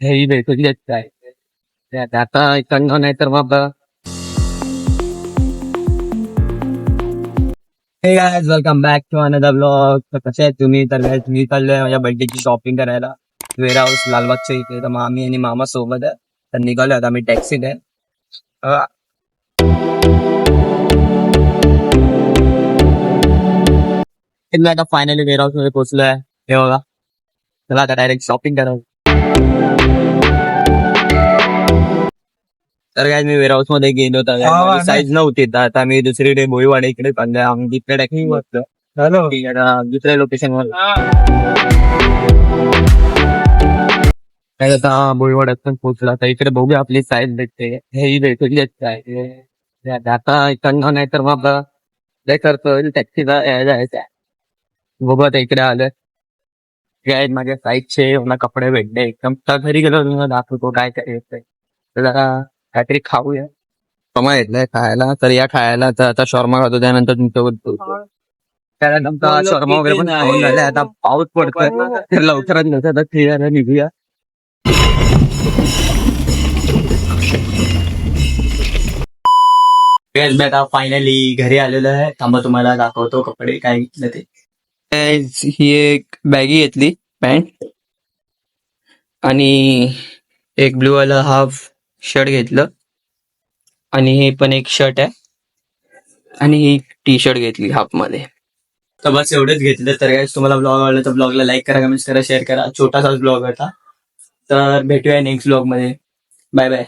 हेही भेटून आहे आता इकडनं नाही तर हे welcome back to another blog तर कसे तुम्ही तर मी माझ्या बर्थडेची शॉपिंग करायला वेअर हाऊस लालबागच्या इथे तर मामी आणि मामा सोबत आहे तर निघालो आता आम्ही टॅक्सीत आहे आता फायनली हाऊस मध्ये हे बघा चला आता डायरेक्ट शॉपिंग करावं तर काय मी वेअर हाऊसमध्ये गेलो. साईज नव्हती तर आता मी दुसरीकडे भोईवाडे इकडे तिकडे बसतो हॅलो. दुसऱ्या लोकेशन वर. काय आता भोईवाड्यात पण पोहोचला. तर इकडे बघूया आपली साईज भेटते. हेही भेटली आता इकडनं नाही तर मग काय करतो टॅक्सीला जायचं बघू आता इकडे आलोय. काय माझ्या साईजचे मला कपडे भेटले एकदम तर घरी गेलो तुम्हाला दाखवतो काय काय येतंय. तर जरा काहीतरी खाऊया. शॉर्मा घेतलाय खायला तर या खायला तर आता शॉर्मा खातो त्यानंतर तुमच्याबद्दल बोलतो. त्यानंतर शॉर्मा वगैरे पण खाऊन झाले आता पाऊस पडतोय. तर लवकरात लवकर आता फिरायला निघूया. मी आता फायनली घरी आलेलो आहे. थांबा तुम्हाला दाखवतो कपडे काय घेतलं ते. ही एक बॅगी घेतली. पॅन्ट. आणि एक ब्लू वाला हाफ शर्ट घेतलं. आणि हे पण एक शर्ट आहे. आणि ही टी शर्ट घेतली हाफमध्ये तर बस एवढंच घेतलं. तर काय तुम्हाला ब्लॉग आवडला तर ब्लॉगला लाईक करा कमेंट करा शेअर करा. छोटासाच ब्लॉग होता. तर भेटूया नेक्स्ट ब्लॉगमध्ये बाय बाय